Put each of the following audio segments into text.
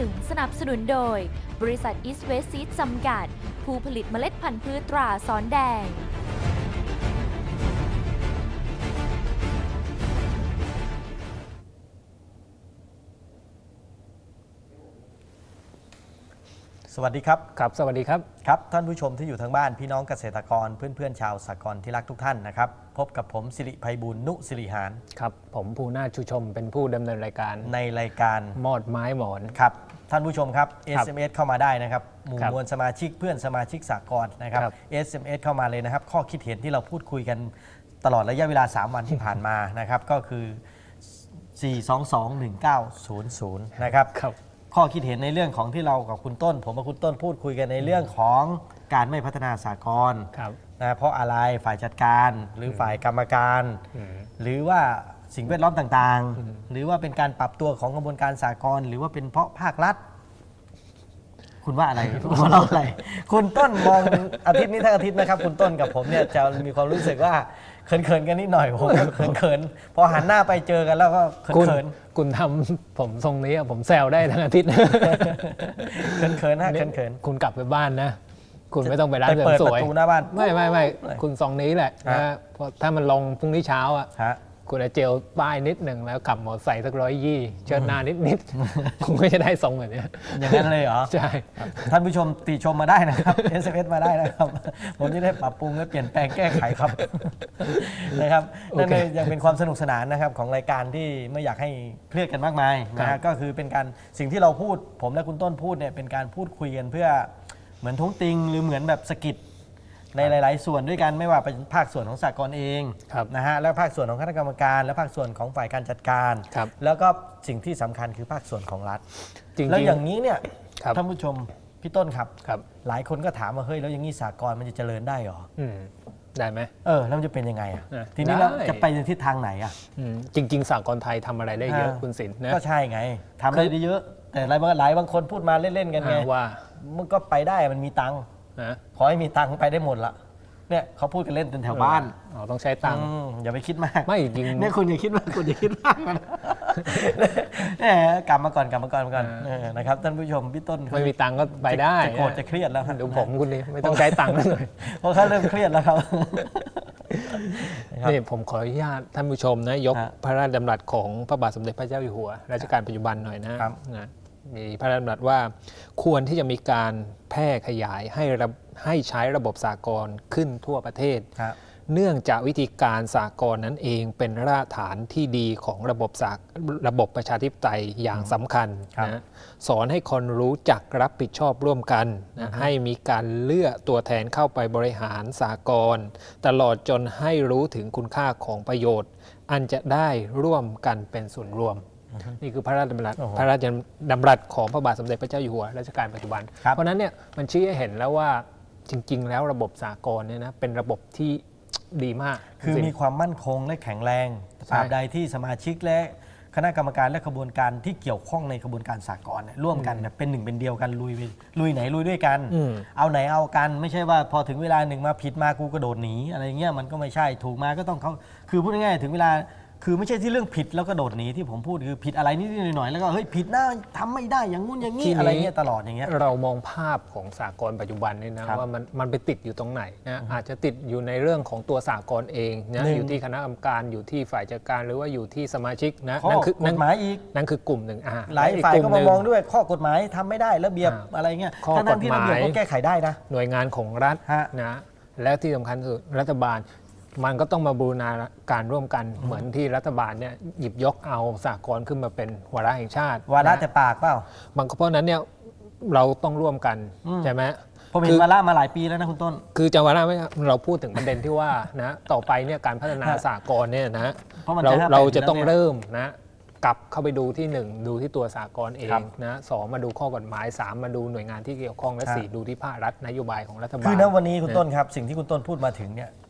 ่1สนับสนุนโดย บริษัทอีสเวสซีดจำกัด ผู้ผลิตเมล็ดพันธุ์พืชตราสอนแดง สวัสดีครับครับ สวัสดีครับ ครับ ท่านผู้ชมที่อยู่ทางบ้านพี่น้องเกษตรกรเพื่อนๆชาวสากลที่รักทุกท่านนะครับ พบกับผมสิริภัยบุญนุสิริหารครับ ผมภูนาถชูชมเป็นผู้ดำเนินรายการในรายการมอดไม้หมอนครับ ท่านผู้ชมครับครับ SMS เข้ามาได้นะครับหมู่ครับมวลสมาชิกเพื่อนสมาชิกสากลนะครับครับ SMS เข้ามาเลยนะครับ ข้อคิดเห็นที่เราพูดคุยกันตลอดระยะเวลา 3 วันที่ผ่านมานะครับก็คือ 4221900 นะครับครับ ข้อคิดเห็นในเรื่องของที่เรากับคุณต้น ผมกับคุณต้นพูดคุยกันในเรื่องของการไม่พัฒนาสากลครับ นะเพราะอะไรฝ่ายจัดการหรือฝ่ายกรรมการ อืม หรือว่าสิ่งแวดล้อมต่างๆ หรือว่าเป็นการปรับตัวของกระบวนการสากลหรือว่าเป็นเพราะภาครัฐ คุณว่าอะไรหัวเราะอะไร คุณต้นมองอาทิตย์นี้ทั้งอาทิตย์นะครับ คุณต้นกับผมเนี่ยจะมีความรู้สึกว่า เขินๆกันนิดหน่อยผมก็เขินๆพอหันหน้าไปเจอกันแล้วก็คุณเขินคุณทำผมทรงนี้อะผมแซวได้ทั้งอาทิตย์ๆเขินๆนะเขินคุณกลับไปบ้านนะคุณไม่ต้องไปร้านไปเสริมเปิดสประวยตูหน้าบ้านไม่ไม่ไม่เลยคุณทรงนี้แหละฮะนะเพราะถ้ามันลงพรุ่งนี้เช้าอะฮะ คุณจะเจลป้ายนิดหนึ่งแล้วขับมอเตอร์ไซค์สักร้อยยี่เชิดหน้านิดนิดๆคุณก็จะได้ทรงแบบเนี้ยอย่างนั้นเลยเหรอ ใช่ ท่านผู้ชมติชมมาได้นะครับ SMS มาได้นะครับ ผมจะได้ปรับปรุงและเปลี่ยนแปลงแก้ไขครับนะครับนั่นเลยยังเป็นความสนุกสนานนะครับของรายการที่ไม่อยากให้เครียดกันมากมายนะฮะก็คือเป็นการสิ่งที่เราพูด ผมและคุณต้นพูดเนี่ยเป็นการพูดคุยกันเพื่อเหมือนท้วงติงหรือเหมือนแบบสะกิด ในหลาย ๆ ส่วนด้วยกันไม่ว่าเป็นภาคส่วนของสากลเองครับนะฮะแล้วภาคส่วนของคณะกรรมการ และภาคส่วนของฝ่ายการจัดการ ครับแล้วก็สิ่งที่สำคัญคือภาคส่วนของรัฐจริงๆแล้วอย่างนี้เนี่ยครับ ท่านผู้ชมพี่ต้นครับ ครับหลายคนก็ถามว่าเฮ้ยแล้วอย่างนี้สากลมันจะเจริญได้เหรออืมได้ไหม เออแล้วมันจะเป็นยังไงอะเออทีนี้เราได้ จะไปในทิศทางไหนอะ อืมจริง ๆสากลไทยทำอะไรได้เยอะอ่า คุณสินนะ ก็ใช่ไงทำได้เยอะ แต่หลายบางหลายบางคนพูดมาเล่น ๆ กันไงอ่าว่า มันก็ไปได้มันมีตังค์ นะขอให้มีตังค์ไปได้หมดละเนี่ยเขาพูดกันเล่นเป็นแถวบ้านอ๋อต้องใช้ตังค์อืมอย่าไปคิดมาก ไม่จริง เนี่ยคุณอย่าคิดมากคุณอย่าคิดมากมันแหมกลับมาก่อนกลับมาก่อนมาก่อนอ่าเออนะครับท่านผู้ชมพี่ต้นเขาไม่มีตังค์ก็ไปได้จะโกรธจะเครียดแล้วครับดูผมคุณดิไม่ต้องใช้ตังค์เลยเพราะเขาเริ่มเครียดแล้วครับ ครับนี่ผมขออนุญาตท่านผู้ชมนะยกฮะพระราชดำรัสของพระบาทสมเด็จพระเจ้าอยู่หัวรัชกาลปัจจุบันหน่อยนะครับ นะ มีพระราชดำรัสว่า ควรที่จะมีการแพร่ขยายให้ระให้ใช้ระบบสากลขึ้นทั่วประเทศ ครับเนื่องจากวิธีการสากลนั้นเองเป็นรากฐานที่ดีของระบบสากระบบประชาธิปไตยอย่างสำคัญครับนะสอนให้คนรู้จักรับผิดชอบร่วมกันนะให้มีการเลือกตัวแทนเข้าไปบริหารสากลตลอดจนให้รู้ถึงคุณค่าของประโยชน์ อันจะได้ร่วมกันเป็นส่วนรวม นี่คือพระราชดำรัสโอ้โหพระราชดำรัสของพระบาทสมเด็จพระเจ้าอยู่หัวรัชกาลปัจจุบันครับเพราะฉะนั้นเนี่ยมันชี้ให้เห็นแล้วว่าจริง ๆ แล้วระบบสากลเนี่ยนะเป็นระบบที่ดีมาก คือจริงมีความมั่นคงและแข็งแรงตใช่ราบใดที่สมาชิกและคณะกรรมการและขบวนการที่เกี่ยวข้องในขบวนการสากลเนี่ยร่วมกันเนี่ยเป็นหนึ่งเป็นเดียวกันลุยไปลุยไหนลุยด้วยกันอืมเอาไหนเอากันไม่ใช่ว่าพอถึงเวลาหนึ่งมาผิดมากูกระโดดหนีอะไรเงี้ยมันก็ไม่ใช่ถูกมาก็ต้องเขาคือพูดง่ายๆถึงเวลา คือไม่ใช่ที่เรื่องผิดแล้วก็โดดหนีที่ผมพูดคือผิดอะไรนิดๆหน่อยๆแล้วก็เฮ้ยผิดนะทำไม่ได้อย่างงู้นอย่างทีนี้นี้อะไรเงี้ยตลอดอย่างเงี้ย เรามองภาพของสากลปัจจุบันเนี่ยนะครับว่ามันมันไปติดอยู่ตรงไหนนะอาจจะติดอยู่ในเรื่องของตัวสากลเองนะหนึ่งอยู่ที่คณะกรรมการอยู่ที่ฝ่ายจัดการหรือว่าอยู่ที่สมาชิกนะข้อนั่นคือกนั่นฎหมายอีก นั่นคือกลุ่มหนึ่งอ่าหลายและฝ่ายลุ่ก็หมานึ่มองด้วยข้อกฎหมายทำไม่ได้ระเบียบอ่าอะไรเงี้ยข้อทั้งๆที่ระเบียบกฎหมายก็แก้ไขได้นะ หน่วยงานของรัฐฮะ นะและที่สำคัญคือรัฐบาล มันก็ต้องมาบูรณาการร่วมกันเหมือนที่รัฐบาลเนี่ยหยิบยกเอาสากลขึ้นมาเป็นวาระแห่งชาติ วาระนแต่ปากเปล่ามันก็เพราะฉะนั้นเนี่ยเราต้องร่วมกันอืมใช่ไหมผมเห็คืนอวาระมาหลายปีแล้วนะคุณต้น คือจะวาระไม่เราพูดถึงประเด็นที่ว่านะต่อไปเนี่ยการพัฒนาฮะสากลเนี่ยนะเพราะมันเราจะห้าเราแปดจะต้องแล้วเนี่ยเริ่มนะกลับเข้าไปดูที่หนึ่งดูที่ตัวสากลเอครังบนะสองมาดูข้อกฎหมายสามมาดูหน่วยงานที่เกี่ยวข้องและฮะสี่ดูที่ภาครัฐนโยบายของรัฐบาลคือณวันนี้คุณต้นครับ สิ่งที่คุณต้นพูดมาถึงเนี่ยเอ่อ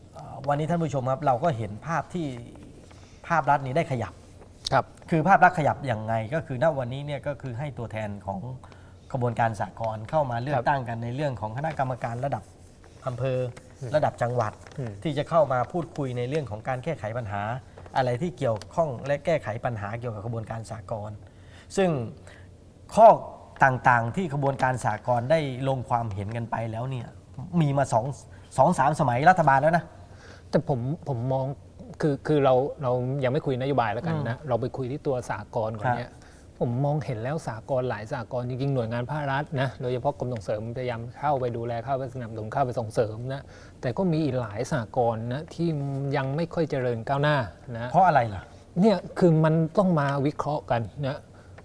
วันนี้ท่านผู้ชมครับเราก็เห็นภาพที่ภาพรัฐนี้ได้ขยับครับคือภาพลักษณ์ขยับอย่างไงก็คือณวันนี้เนี่ยก็คือให้ตัวแทนของกระบวนการสากลเข้ามาเลือคกรับตั้งกันในเรื่องของคณะกรรมการระดับอำเภอระดับจังหวัดอืมที่จะเข้ามาพูดคุยในเรื่องของการแก้ไขปัญหา อะไรที่เกี่ยวข้องและแก้ไขปัญหาเกี่ยวกับกระบวนการสากลซึ่งข้อต่างๆ ที่ขบวนการสากลได้ลงความเห็นกันไปแล้วเนี่ยมีมาสองสองสามสมัยรัฐบาลแล้วนะ แต่ผมผมมองคือคือเราเรายังไม่คุยนโยบายแล้วกันนะเราไปคุยที่ตัวสากลก่อนเนี่ยผมมองเห็นแล้วสากลหลายสากลจริงๆหน่วยงานภาครัฐนะโดยเฉพาะกรมส่งเสริมพยายามเข้าไปดูแลเข้าไปสนับสนุนเข้าไปส่งเสริมนะแต่ก็มีอีกหลายสากลนะที่ยังไม่ค่อยเจริญก้าวหน้านะเพราะอะไรล่ะเนี่ยคือมันต้องมาวิเคราะห์กันนะ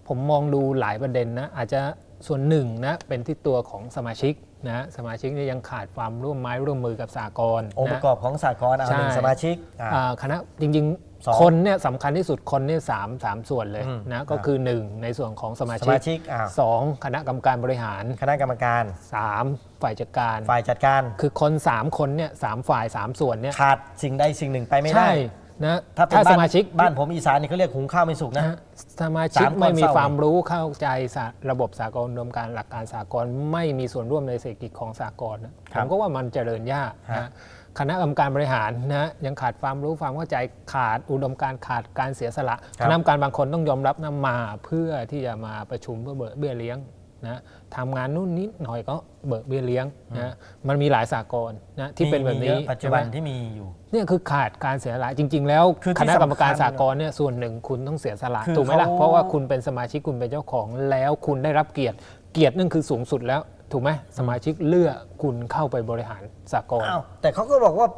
ผมมองดูหลายประเด็นนะอาจจะส่วนหนึ่งนะเป็นที่ตัวของสมาชิก นะสมาชิกเนี่ยยังขาดความร่วมไม้ร่วมมือกับสากลองค์ประกอบของสากลเอาใช่หนึ่งสมาชิกอ่าอ่า คณะจริงสอง ๆ คนเนี่ยสำคัญที่สุดคนเนี่ยสามสามส่วนเลยอืมนะก็อ่าคือ 1 ในส่วนของสมาสชิกมาชิกอ่าสองคณะกรรมการบริหาร คณะกรรมการ 3 ฝ่ายจัดการ ฝ่ายจัดการ คือคน 3 คนเนี่ยสามฝ่าย 3 ส่วนเนี่ยขาดสิ่งใดสิ่งหนึ่งไปไม่ได้ ใช่ นะถ้าเป็นถ้าบ้าสนมาชิกบ้านผมอีสานนี่เขาเรียกหุงข้าวไม่สุกนะนะฮะสมาชิกสามคนไม่มีเศร้าความรู้เข้าใจสาระบบสากลรวมการหลักการสากลไม่มีส่วนร่วมในเศรษฐกิจของสากลนะผมก็ว่ามันเจริญยากฮะนะคณะกรรมการบริหารนะยังขาดความรู้ความเข้าใจขาดอุดมการณ์ขาดการเสียสละคณะกรรมการบางคนต้องยอมรับนะมาเพื่อที่จะมาประชุมเพื่อเบิกเบี้ยเลี้ยงนะทำงานนู่นนิดหน่อยก็เบิกเบี้ยเลี้ยงนะมันมีหลายสากลนะที่เป็นแบบมีนี้เยอะปัจจุบันใช่ไหมที่มีอยู่ เนี่ยคือขาดการเสียสละจริง ๆ แล้วคือที่คณะกรรมการสำคัญสากลเนี่ยส่วนหนึ่งคุณต้องเสียสละคือถูกไหมล่ะเขา เพราะว่าคุณเป็นสมาชิกคุณเป็นเจ้าของแล้วคุณได้รับเกียรติ เกียรตินั่นคือสูงสุดแล้วถูกไหมสมาชิกเลือกคุณเข้าไปบริหารสากล อ้าวแต่เขาก็บอกว่า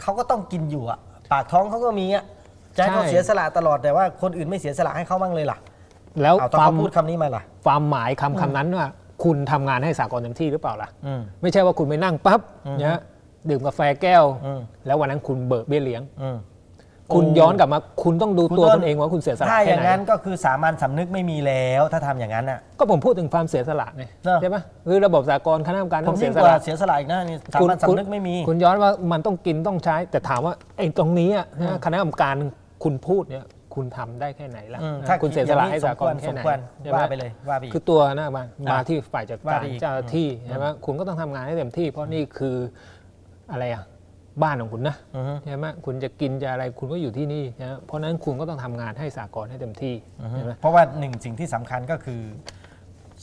เขาก็ต้องกินอยู่อะปากท้องเขาก็มีอะจะให้เขาใช่ เสียสละตลอดแต่ว่าคนอื่นไม่เสียสละให้เขาบ้างเลยล่ะแล้วเอาต้องความ เขาพูดคำนี้มาล่ะ ความหมายคำคำนั้นว่า คุณทำงานให้สากลเต็มที่หรือเปล่าล่ะ อืม ไม่ใช่ว่าคุณไปนั่งปั๊บเนี่ย ดื่มกาแฟแก้วอืมแล้ววันนั้นคุณเบิกเบี้ยเลี้ยงอืมคุณโอ้ย้อนกลับมาคุณต้องดูคุณตัวต้นคุณเองว่าคุณเสียสละถ้าอแค่ย่างไหนนั้นก็คือสามัญสำนึกไม่มีแล้ว ถ้าทำอย่างนั้นอะก็ผมพูดถึงความเสียสละไงเนอะใช่ไหมคือระบบสากลคณะกรรมการผต้มองเสียิ่ยงสกว่าละเสียสละอีกนะนี่สามัญสำนึกไม่มี คุณย้อนว่ามันต้องกินต้องใช้ แต่ถามว่าไอ้ตรงนี้อะนะคณะกรรมการคุณพูดเนี่ยคุณทำได้แค่ไหนล่ะอืมนะถ้าคุณเสียสละให้สสามกควลรแค่สมไหนควรใช่ไหมว่าไปเลยว่าไปอีกคือตัวหน้ามามาอะที่ฝ่ายจัดว่าการไปอีกเจ้าหน้าที่ใช่ไหมคุณก็ต้องทำงานให้เต็มที่ เพราะนี่คือ อะไรอะบ้านของคุณนะอือฮึใช่ไหมคุณจะกินจะอะไรคุณก็อยู่ที่นี่นะเพราะฉะนั้นคุณก็ต้องทำงานให้สากลให้เต็มที่ใช่ไหมเพราะว่าหนึ่งสิ่งที่สำคัญก็คือ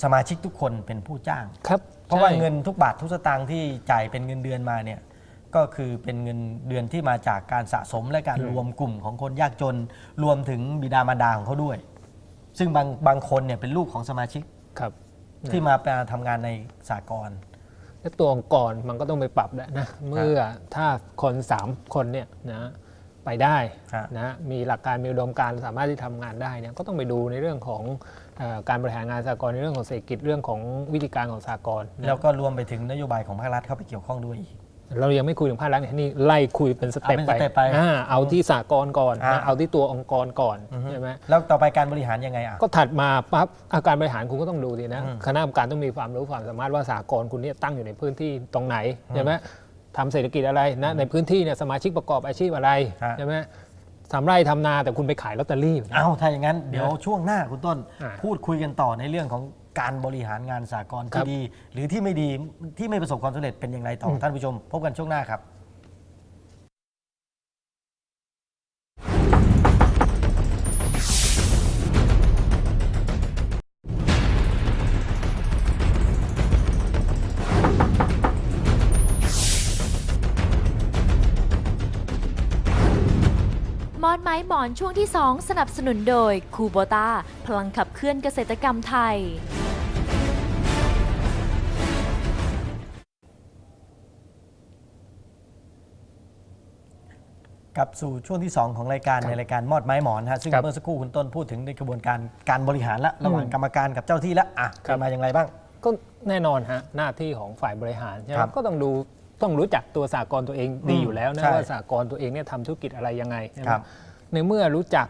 สมาชิกทุกคนเป็นผู้จ้าง ครับเพราะว่าใช่เงินทุกบาททุกสตางค์ที่จ่ายเป็นเงินเดือนมาเนี่ยก็คือเป็นเงินเดือนที่มาจากการสะสมและการรวมกลุ่มของคนยากจน รวมถึงบิดามารดาของเขาด้วย ซึ่งบางบางคนเนี่ยเป็นลูกของสมาชิกครับ ที่มาทำงานในสากล และตัวองค์กรมันก็ต้องไปปรับแล้วนะเมื่อถ้าคนสามคนเนี่ยนะไปได้ครับนะมีหลักการมีอุดมการณ์สามารถที่ทำงานได้เนี่ยก็ต้องไปดูในเรื่องของเออการบริหารงานสากลในเรื่องของเศรษฐกิจเรื่องของวิธีการของสากลนะแล้วก็รวมไปถึงนโยบายของภาครัฐเข้าไปเกี่ยวข้องด้วยอีก เรายังไม่คุยถึงภาครัฐเนี่ยนี่ไล่คุยเป็นสเต็ปเอาไปเป็นสเต็ปไปอ่าเอาที่สากลก่อนอ่า นะเอาที่ตัวองค์กรก่อนใช่ไหมแล้วต่อไปการบริหารยังไงอะ ก็ถัดมาปั๊บอาการบริหารคุณก็ต้องดูดีนะอืมคณะกรรมการต้องมีความรู้ความสามารถว่าสากลคุณเนี่ยตั้งอยู่ในพื้นที่ตรงไหนใช่ไหมทำเศรษฐกิจอะไรนะในพื้นที่เนี่ยสมาชิกประกอบอาชีพอะไรฮะ ใช่ไหมทำไร่ทำนาแต่คุณไปขายลอตเตอรี่อยู่นะเอาถ้าอย่างนั้นเดี๋ยวช่วงหน้าคุณต้น อ่า พูดคุยกันต่อในเรื่องของ การบริหารงานสากลครัที่บดี หรือที่ไม่ดีที่ไม่ประสบความสำเร็จเป็นอย่างไรต่ออท่านผู้ชม พบกันช่วงหน้าครับมอนไม้หมอนช่วงที่ 2 สนับสนุนโดยคูโบตาพลังขับเคลื่อนเกษตรกรรมไทย กลับสู่ช่วงที่ 2 ของรายการในรายการมอดไม้หมอนนะฮะซึ่งครับเมื่อสักครู่คุณต้นพูดถึงในกระบวนการการบริหารละระหว่างกรรมการกับเจ้าที่ละอะครับเป็นมาอย่างไรบ้าง ก็แน่นอนฮะหน้าที่ของฝ่ายบริหารใช่ไหมครับก็ต้องดูต้องรู้จักตัวสากลตัวเองดีอืมอยู่แล้วนะใช่ว่าสากลตัวเองเนี่ยทำธุรกิจอะไรยังไงใช่ไหมครับในเมื่อรู้จัก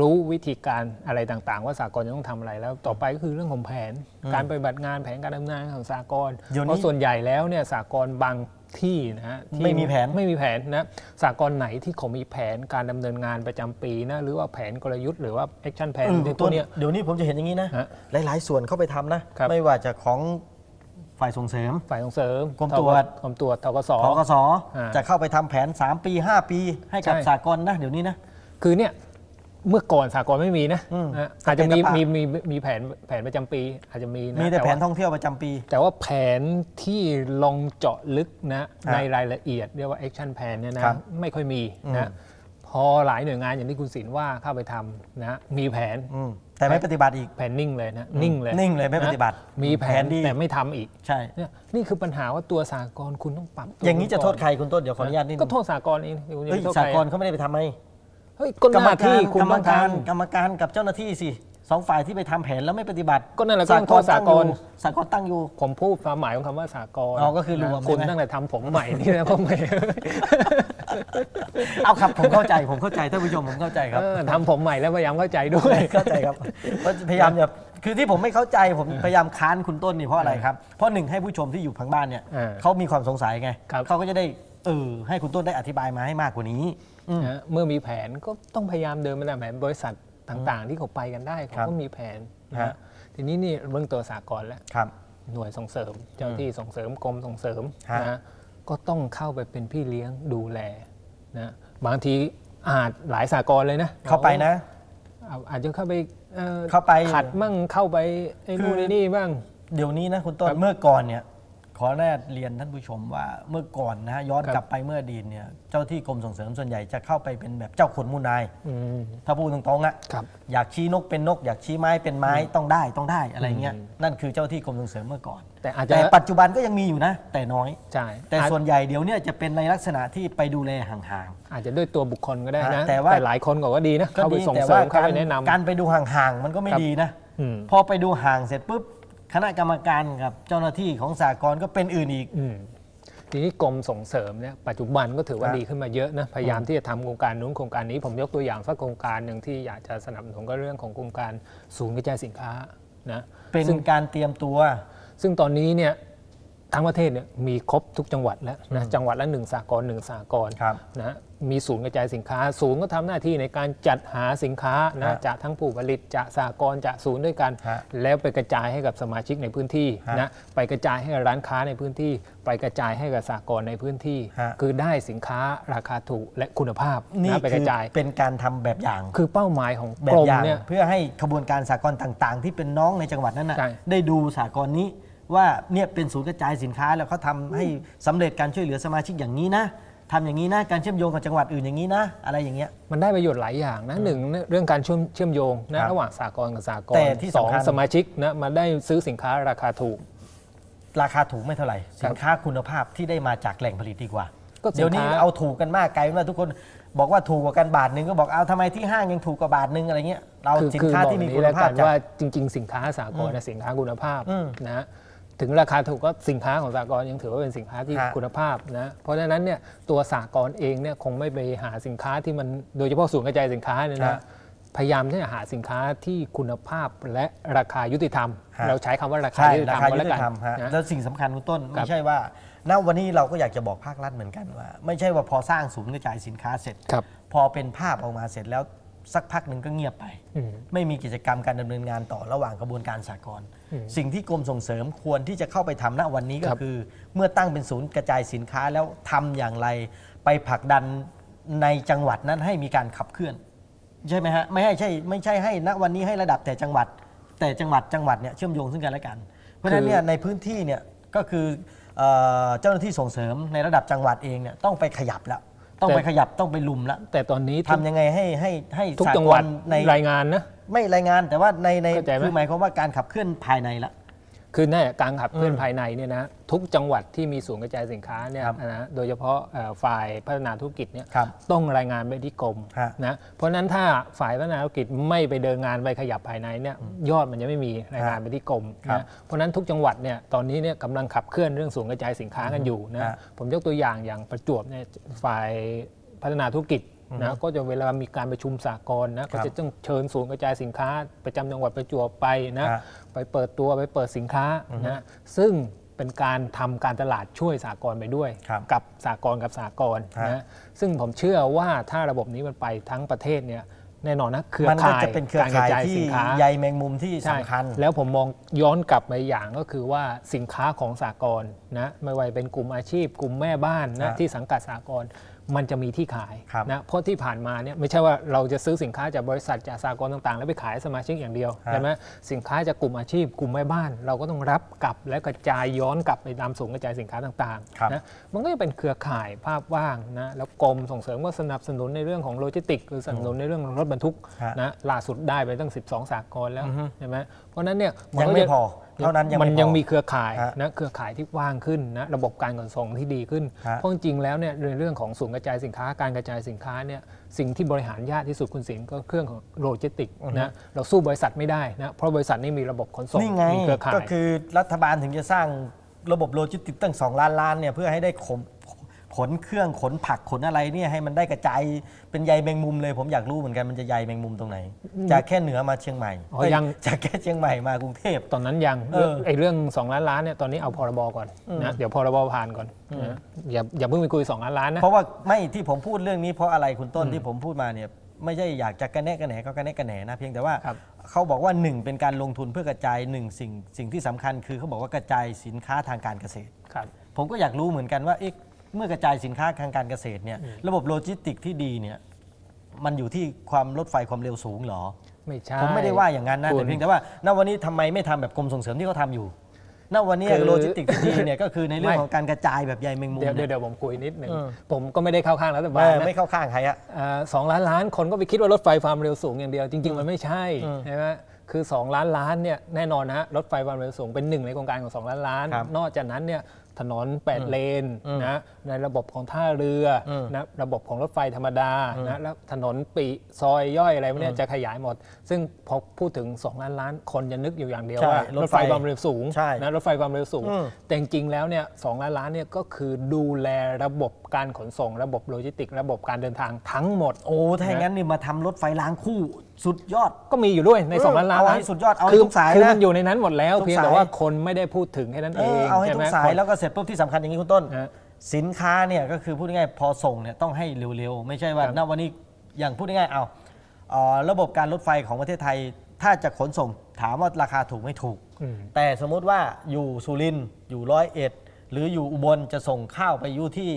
รู้วิธีการอะไรต่างๆ ว่าสากลจะต้องทำอะไรแล้วต่อไปก็คือเรื่องของแผน การปฏิบัติงานแผนการดำเนินงานของสากลเดี๋ยวนี้เพราะส่วนใหญ่แล้วเนี่ยสากลบาง ที่นะฮะที่ไม่มีแผน ไม่มีแผนนะสากลไหนที่เขามีแผนการดำเนินงานประจำปีนะหรือว่าแผนกลยุทธ์หรือว่าแอคชั่นแผนเออในคุณตัต้วนเนี้ย เดี๋ยวนี้ผมจะเห็นอย่างนี้นะ ฮะหลาย ๆ ส่วนเข้าไปทำนะ ครับ ไม่ว่าจะของฝ่ายส่งเสริม ฝ่ายส่งเสริมกรมตรวจ กรมตรวจทกส ทกสอ่าจะเข้าไปทำแผน 3 ปี 5 ปี ให้กับใช่ สากลนะ เดี๋ยวนี้นะ คือเนี่ย เมื่อก่อนสากลไม่มีนะอืมนะอาจจะมีสเปซสปะมีมีมีแผนแผนประจำปี อาจจะมีนะมีแต่แผนว่าท่องเที่ยวประจำปี แต่ว่าแผนที่ลงเจาะลึกนะฮะในรายละเอียดเรียกว่า action plan เนี่ยนะครับไม่ค่อยมีอืมนะพอหลายหน่วยงานอย่างที่คุณศิลป์ว่าเข้าไปทำนะมีแผนอืมแต่ไม่ปฏิบัติอีกแผนนิ่งเลยนะนิ่งเลยนิ่งเลยไม่นะปฏิบัติ มีแผแผนนดีแต่ไม่ทำอีกใช่เนี่ยนี่คือปัญหาว่าตัวสากลคุณต้องปรับตัวอย่างนี้จะโทษก่ใครคุณต้นเดี๋ยวขออนุญาตนิดนึงก็โทษสากลเองคุณจะเฮ้ยไปโทษสาใครกลเขาไม่ได้ไปทำให้ เฮ้ยก็หกรรมน้าการที่คุณกรรมต้องทการกรรมการกับเจ้าหน้าที่สิสองฝ่ายที่ไปทำแผนแล้วไม่ปฏิบัติก็นั่นแหละก็ต้องโทษตั้งอยู่สากล สากลตั้งอยู่ำผมพูดความหมายของคำว่าสากลอ๋อก็คือรวมนะคุณใช่ไหม ตั้งแต่ทำผมใหม่นี่นะผมใหม่เอาครับผมเข้าใจผมเข้าใจท่านผู้ชมผมเข้าใจครับ เออทำผมใหม่แล้วพยายามเข้าใจด้วย เข้าใจครับเพราะพยายามจะคือที่ผมไม่เข้าใจผมพยายามค้านคุณต้นนี่เพราะอะไรครับ เพราะหนึ่งให้ผู้ชมที่อยู่ทางบ้านเนี่ยเออเขามีความสงสัยไงครับ เขาก็จะได้ เออให้คุณต้นได้อธิบายมาให้มากกว่านี้ อืม นะเมื่อมีแผนก็ต้องพยายามเดินมาตามแผนบริษัทต่างๆ ที่เขาไปกันได้เขาครับก็มีแผนนะฮะ ฮะทีนี้นี่เรื่องตัวสากลแล้ว ครับ หน่วยส่งเสริม เจ้าหน้าที่ส่งเสริมกรมส่งเสริมฮะ นะก็ต้องเข้าไปเป็นพี่เลี้ยงดูแลนะบางทีอาจหลายสากลเลยนะเข้าไปนะ เอาอาจจะเข้าไปอ่อเข้าไป ขัดมั่งเข้าไปไอ้คือนู่นไอ้นี่บ้าง เดี๋ยวนี้นะคุณต้นครับเมื่อก่อนเนี่ย ขอแนตเรียนท่านผู้ชมว่าเมื่อก่อนนะฮะย้อนครับกลับไปเมื่ออดีตเนี่ยเจ้าที่กรมส่งเสริมส่วนใหญ่จะเข้าไปเป็นแบบเจ้าขนมูลนาย อืม ถ้าพูดตรงๆอะครับ อยากชี้นกเป็นนก อยากชี้ไม้เป็นไม้ต้องได้ต้องได้อะไรเงี้ยอืมนั่นคือเจ้าที่กรมส่งเสริมเมื่อก่อน แต่อาจจะ แต่ปัจจุบันก็ยังมีอยู่นะ แต่น้อย ใช่แต่อาจส่วนใหญ่เดี๋ยวเนี้จะเป็นในลักษณะที่ไปดูแลห่าง อาจจะด้วยตัวบุคคลก็ได้นะฮะแต่ว่า หลายคนก็ว่าดีนะ ๆก็เข้าไปดีส่งแต่เสริว่ามเข้าการไปแนะนำ การไปดูห่างๆมันก็ไม่ครับดีนะ อืม พอไปดูห่างเสร็จปุ๊บ คณะกรรมการกับเจ้าหน้าที่ของสากลก็เป็นอื่นอีก อืมทีนี้กรมส่งเสริมเนี่ยปัจจุบันก็ถือว่าครับ ดีขึ้นมาเยอะนะพยายามที่จะทำโครงการนู้นโครงการนี้ผมยกตัวอย่างสักโครงการหนึ่งที่อยากจะสนับสนุนก็เรื่องของโครงการศูนย์กระจายสินค้านะเป็นซึ่ง การเตรียมตัว ซึ่งตอนนี้เนี่ย ทั้งประเทศเนี่ยมีครบทุกจังหวัดแล้วนะจังหวัดละหนึ่งสากลหนึ่งสากลครับนะมีศูนย์กระจายสินค้า ศูนย์ก็ทำหน้าที่ในการจัดหาสินค้าฮะนะจะทั้งผู้ผลิตจะสากลจะศูนย์ด้วยกันฮะแล้วไปกระจายให้กับสมาชิกในพื้นที่ฮะนะไปกระจายให้กับร้านค้าในพื้นที่ ไปกระจายให้กับสากลในพื้นที่ฮะคือได้สินค้าราคาถูกและคุณภาพนี่นะไปกคือระจายเป็นการทำแบบอย่าง คือเป้าหมายของแบกรบมอย่างเนี่ยเพื่อให้ขบวนการสากลต่าง ๆ ที่เป็นน้องในจังหวัดนั้นนะใช่ได้ดูสากลนี้ ว่าเนี่ยเป็นศูนย์กระจายสินค้าแล้วเขาทำให้สำเร็จการช่วยเหลือสมาชิกอย่างนี้นะทำอย่างนี้นะการเชื่อมโยงกับจังหวัดอื่นอย่างนี้นะ อะไรอย่างเงี้ย มันได้ประโยชน์หลายอย่างนะหนึ่งเรื่องการเชื่อมเชื่อมโยงนะครับระหว่างสากลกับสากแต่ลที่สองสำคัญ สมาชิกนะมาได้ซื้อสินค้าราคาถูก ราคาถูกไม่เท่าไหร่สินค้าคุณภาพที่ได้มาจากแหล่งผลิตดีกว่า ก็สินค้า เดี๋ยวนี้เอาถูกกันมากไกลว่าทุกคนบอกว่าถูกกว่ากันบาทหนึ่งก็บอกเอาทำไมที่ห้างยังถูกกว่าบาทหนึ่งอะไรเงี้ยเราคือสินคือค้าบอกที่มีนี้คุณแล้วภากัพนจากว่าจริง ๆ สินค้าสากลนะสินค้าคุณภาพอืมนะ ถึงราคาถูกก็สินค้าของสากลยังถือว่าเป็นสินค้าที่ฮะ คุณภาพนะเพราะฉะนั้นเนี่ยตัวสากลเองเนี่ยคงไม่ไปหาสินค้าที่มันโดยเฉพาะศูนย์กระจายสินค้าเนี่ยนะพยายามที่จะหาสินค้าที่คุณภาพและราคายุติธรรม ฮะ เราใช้คำว่าราคาใช่ยุติธรรารมคาก็ยุแล้วติกันธรรมฮะนะ แล้วสิ่งสำคัญคุณต้นครัไม่บใช่ว่าณวันนี้เราก็อยากจะบอกภาครัฐเหมือนกันว่า ไม่ใช่ว่าพอสร้างศูนย์กระจายสินค้าเสร็จ ครับ พอเป็นภาพออกมาเสร็จแล้ว สักพักหนึ่งก็เงียบไปอืมไม่มีกิจกรรมการดำเนินงานต่อระหว่างกระบวนการสากลอืมสิ่งที่กรมส่งเสริมควรที่จะเข้าไปทำณวันนี้ก็ครับคือ เมื่อตั้งเป็นศูนย์กระจายสินค้าแล้วทำอย่างไร ไปผลักดันในจังหวัดนั้นให้มีการขับเคลื่อน ใช่ไหมฮะไม่ให้ใช่ไม่ใช่ให้ณวันนี้ให้ระดับแต่จังหวัด แต่จังหวัดจังหวัดเนี่ยเชื่อมโยงซึ่งกันและกัน เพราะฉะนั้นเนี่ยในพื้นที่เนี่ยก็คือเอ่อเจ้าหน้าที่ส่งเสริมในระดับจังหวัดเองเนี่ยต้องไปขยับแล้ว ต้องไปขยับต้องไปลุมแล้วแต่ตอนนี้ทุกทำยังไงให้ให้ให้ทุกสากลจังหวัดในรายงานนะไม่รายงานแต่ว่าในในเข้าใจไหมคือหมายความว่าการขับเคลื่อนภายในละ คือเนี่ยการขับเคลื่อนอืมภายในเนี่ยนะทุกจังหวัดที่มีศูนย์กระจายสินค้าเนี่ยครับนะโดยเฉพาะเอ่อฝ่ายพัฒนาธุรกิจเนี่ยครับต้องรายงานไปที่กรมฮะนะเพราะฉะนั้นถ้าฝ่ายพัฒนาธุรกิจไม่ไปเดินงานไปขยับภายในเนี่ยยอดมันจะไม่มีรายงานไปที่กรมครับนะเพราะฉะนั้นทุกจังหวัดเนี่ยตอนนี้เนี่ยกำลังขับเคลื่อนเรื่องศูนย์กระจายสินค้ากันอยู่นะฮะผมยกตัวอย่างอย่างประจวบเนี่ยฝ่ายพัฒนาธุรกิจ นะก็จะเวลามีการประชุมสากลนะก็จะต้องเชิญศูนย์กระจายสินค้า ประจำจังหวัดประจวบไปนะฮะไปเปิดตัวไปเปิดสินค้านะซึ่งเป็นการทำการตลาดช่วยสากลไปด้วยครับกับสากลกับสากลฮะนะซึ่งผมเชื่อว่าถ้าระบบนี้มันไปทั้งประเทศเนี่ยแน่นอนนะเครือมันก็ข่ายจะเป็นเครือการกระข่ายจายที่สินค้าใยแมงมุมที่ใช่สำคัญ แล้วผมมองย้อนกลับไปอย่างก็คือว่าสินค้าของสากลนะไม่ว่าเป็นกลุ่มอาชีพ กลุ่มแม่บ้านนะฮะที่สังกัดสากล มันจะมีที่ขายครับนะเพราะที่ผ่านมาเนี่ยไม่ใช่ว่าเราจะซื้อสินค้าจากบริษัทจากสากลต่างๆ แล้วไปขายให้สมาชิกอย่างเดียวฮะใช่ไหมสินค้าจากกลุ่มอาชีพ กลุ่มแม่บ้าน เราก็ต้องรับกลับและกระจายย้อนกลับไปตามศูนย์กระจายสินค้าต่างครับๆนะมันก็จะเป็นเครือข่ายภาพว่างนะแล้วกรมส่งเสริมก็สนับสนุนในเรื่องของโลจิสติกส์คือสนับสนุนในเรื่องของรถบรรทุกฮะนะล่าสุดได้ไปตั้ง 12 สากลแล้วอือฮึใช่ไหมเพราะฉะนั้นเนี่ยนยังก็ไม่จะพอ เท่านั้นยังมันไม่พอยังมีเครือข่ายฮะนะเครือข่ายที่กว้างขึ้นนะระบบการขนส่งที่ดีขึ้นฮะเพราะจริงๆแล้วเนี่ยในเรื่องของศูนย์กระจายสินค้าการกระจายสินค้าเนี่ยสิ่งที่บริหารยากที่สุดคุณสินก็เครื่องของโลจิสติกส์นะเราสู้บริษัทไม่ได้นะเพราะบริษัทนี่มีระบบขนส่งนี่ไงมีเครือข่ายก็คือรัฐบาลถึงจะสร้างระบบโลจิสติกส์ตั้ง 2 ล้านล้านเนี่ยเพื่อให้ได้ ขนขนเครื่องขนผักขนอะไรเนี่ยให้มันได้กระจายเป็นใยแมงมุมเลย ผมอยากรู้เหมือนกันมันจะใยแมงมุมตรงไหน จากแค่เหนือมาเชียงใหม่อ๋อยังเจากแค่เชียงใหม่มากรุงเทพ ตอนนั้นยังเออไอ้เรื่อง2ล้านล้านเนี่ยตอนนี้เอาพรบก่อนนะเดี๋ยวพรบผ่านก่อนนะอย่าอย่าเพิ่งไปคุย2ล้านล้านนะ เพราะว่าไม่ที่ผมพูดเรื่องนี้เพราะอะไรคุณต้นที่ผมพูดมาเนี่ยไม่ใช่อยากจะกระแนะกระแหนก็กระแนะกระแหนนะเพียงแต่ว่าครับ เขาบอกว่าหนึ่งเป็นการลงทุนเพื่อกระจายหนึ่งสิ่งสิ่งที่สำคัญคือเขาบอกว่ากระจายสินค้าทางการเกษตร ครับ ผมก็อยากรู้เหมือนกันว่าเอ๊ะ เมื่อกระจายสินค้าทางการเกษตรเนี่ยระบบโลจิสติกส์ที่ดีเนี่ยมันอยู่ที่ความรถไฟความเร็วสูงเหรอ ไม่ใช่ผมไม่ได้ว่าอย่างนั้นนะ คุณ แต่เพียงแต่ว่าณวันนี้ทำไมไม่ทำแบบกรมส่งเสริมที่เขาทำอยู่ณวันนี้คือ โลจิสติกส์ที่ดีเนี่ยก็คือในเรื่องไม่ของการกระจายแบบใยแมงมุมเดี๋ยวเนี่เดี๋ยวยเดี๋ยวผมคุยนิดหนึ่งเออผมก็ไม่ได้เข้าข้างรัฐบาเอลอนะ ไม่เข้าข้างใครอะเอ่อสองล้านล้านคนก็ไปคิดว่ารถไฟความเร็วสูงอย่างเดียว จริง ๆ มันไม่ใช่อืมใช่ไหมคือ 2 ล้านล้านเนี่ยแน่นอนนะฮะรถไฟความเร็วสูงเป็นหนึ่งในโครงการของ 2 ล้านล้าน ครับนอกจากนั้นเนี่ย ถนน 8 เลนอืมนะในระบบของท่าเรืออมนะระบบของรถไฟธรรมดานะแล้วถนนปีซอยย่อยอะไรพวกเนี้ยจะขยายหมด ซึ่งพอพูดถึง 2 ล้านล้านคนจะนึกอยู่อย่างเดียวใช่ว่ารรถถไฟไฟความเร็วสูงใช่นะรถไฟความเร็วสูงอืมแต่จริงๆแล้วเนี่ยสล้านล้านเนี่ยก็คือดูแลระบบการขนส่ง ระบบโลจิสติกส์ระบบการเดินทางทั้งหมด โอ้ถ้าอย่างนั้นนี่มาทำรถไฟรางคู่สุดยอดก็มีอยู่ด้วยในเออ2ล้านล้านเอาให้สุดยอดเอาให้คือทุกสายคือนะมันอยู่ในนั้นหมดแล้วทุกเพียงแต่สายว่าคนไม่ได้พูดถึงแค่นั้นเอเอองเอาให้ช่ทุไมกสายคนแล้วก็เสร็จปุ๊บที่สำคัญอย่างนี้คุณต้น ฮะ สินค้าเนี่ยก็คือพูดง่ายๆพอส่งเนี่ยต้องให้เร็วๆ ไม่ใช่ว่าครับณวันนี้อย่างพูดง่ายๆเอาเอ่อระบบการรถไฟของประเทศไทย ถ้าจะขนส่งถามว่าราคาถูกไม่ถูก อืม แต่สมมุติว่าอยู่สุรินทร์อยู่ร้อยเอ็ดหรืออยู่อุบลจะส่งข้าวไปอยู่ที่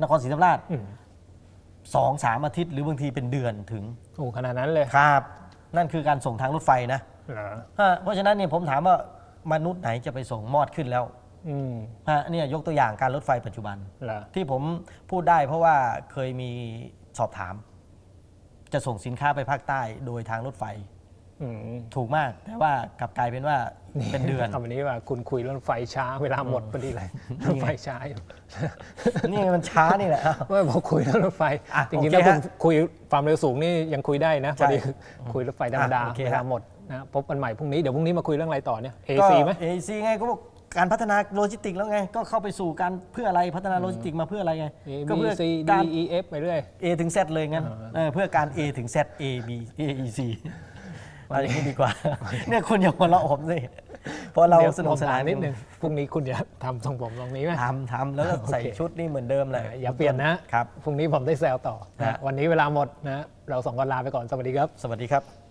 นครศรีธรรมราชอืม สองสามอาทิตย์ หรือบางทีเป็นเดือนถึงโอ้ขนาดนั้นเลยครับ นั่นคือการส่งทางรถไฟนะ เหรอ ฮะเพราะฉะนั้นเนี่ยผมถามว่ามนุษย์ไหนจะไปส่งมอดขึ้นแล้ว อืมฮะเนี่ยยกตัวอย่างการรถไฟปัจจุบัน เหรอที่ผมพูดได้เพราะว่าเคยมีสอบถาม จะส่งสินค้าไปภาคใต้โดยทางรถไฟอืมถูกมาก แต่ว่ากลับกลายเป็นว่าเป็นเดือน คำวันนี้ว่าคุณคุยเรื่องไฟช้าเวลาหมดพอดีเลยรถไฟช้าอยู่ นี่ไงมันช้านี่แหละว่าพอคุยเรื่องรถไฟอะจริงๆโอเคถ้าคุณฮะคุยความเร็วสูงนี่ยังคุยได้นะพใช่อดีคุยรถไฟธรรมดาอะโอเคเวครัลาบหมดนะพบกันใหม่พรุ่งนี้เดี๋ยวพรุ่งนี้มาคุยเรื่องอะไรต่อเนี่ยก็ AC ไหม AC ไงก็บอก การพัฒนาโลจิสติกส์แล้วไง ก็เข้าไปสู่การเพื่ออะไรพัฒนาโลจิสติกส์มาเพื่ออะไรไง A ก็ B เพื่อ C D การ E F ไปเรื่อย A ถึง Z เลยงั้นเออเพื่อการ A ถึง Z A B A E C เอาอย่างนี้ดีกว่า เนี่ยคุณอย่าหัวเราะผมสิเพราะเราดี๋ยวสนุกสนานผมถมนิดนึงพรุ่งนี้คุณจะทำทรงผมตรงนี้ไหม ทำทำแล้วก็ใส่โอเค ชุดนี่เหมือนเดิมเลยอย่าเปลี่ยนนะครับ พรุ่งนี้ผมได้แซวต่อนะฮะวันนี้เวลาหมดนะ เราสองคนลาไปก่อน สวัสดีครับ สวัสดีครับ